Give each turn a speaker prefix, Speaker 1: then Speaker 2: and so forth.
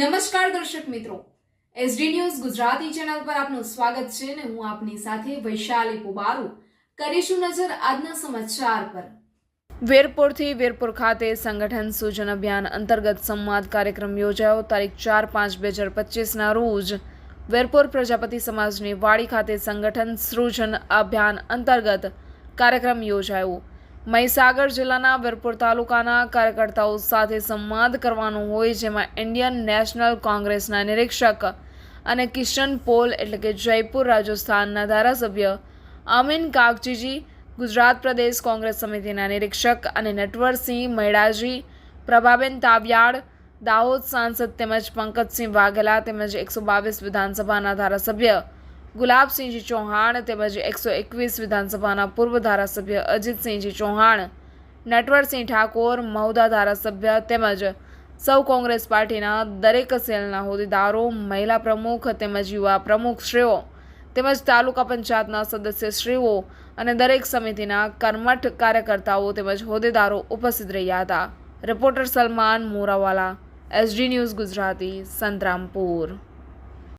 Speaker 1: નમસ્કાર દર્શક મિત્રો. એસડી ન્યૂઝ ગુજરાતી ચેનલ પર આપનું સ્વાગત છે અને હું આપની સાથે વૈશાલી પુબારુ. કરીશું નજર આજના સમાચાર પર. વેરપોરથી વેરપોર ખાતે સંગઠન સૂચન અભિયાન અંતર્ગત સંવાદ કાર્યક્રમ યોજાયો. તારીખ ચાર પાંચ બે હજાર પચીસના રોજ વેરપોર પ્રજાપતિ સમાજની વાડી ખાતે સંગઠન સૃજન અભિયાન અંતર્ગત કાર્યક્રમ યોજાયો. મહીસાગર જિલ્લાના વીરપુર તાલુકાના કાર્યકર્તાઓ સાથે સંવાદ કરવાનો હોય જેમાં ઇન્ડિયન નેશનલ કોંગ્રેસના નિરીક્ષક અને કિશન પોલ એટલે કે જયપુર રાજસ્થાનના ધારાસભ્ય અમીન કાગજીજી, ગુજરાત પ્રદેશ કોંગ્રેસ સમિતિના નિરીક્ષક અને નટવરસિંહ મૈડાજી, પ્રભાબેન તાવ્યાડ, દાહોદ સાંસદ તેમજ પંકજસિંહ વાઘેલા તેમજ એકસો બાવીસ વિધાનસભાના ધારાસભ્ય ગુલાબસિંહજી ચૌહાણ તેમજ એકસો એકવીસ વિધાનસભાના પૂર્વ ધારાસભ્ય અજીતસિંહજી ચૌહાણ, નટવરસિંહ ઠાકોર, મહુદા ધારાસભ્ય તેમજ સૌ કોંગ્રેસ પાર્ટીના દરેક સેલના હોદ્દેદારો, મહિલા પ્રમુખ તેમજ યુવા પ્રમુખશ્રીઓ તેમજ તાલુકા પંચાયતના સદસ્યશ્રીઓ અને દરેક સમિતિના કર્મઠ કાર્યકર્તાઓ તેમજ હોદ્દેદારો ઉપસ્થિત રહ્યા હતા. Reporter Salman Morawala, SD news Gujarati, Santrampur.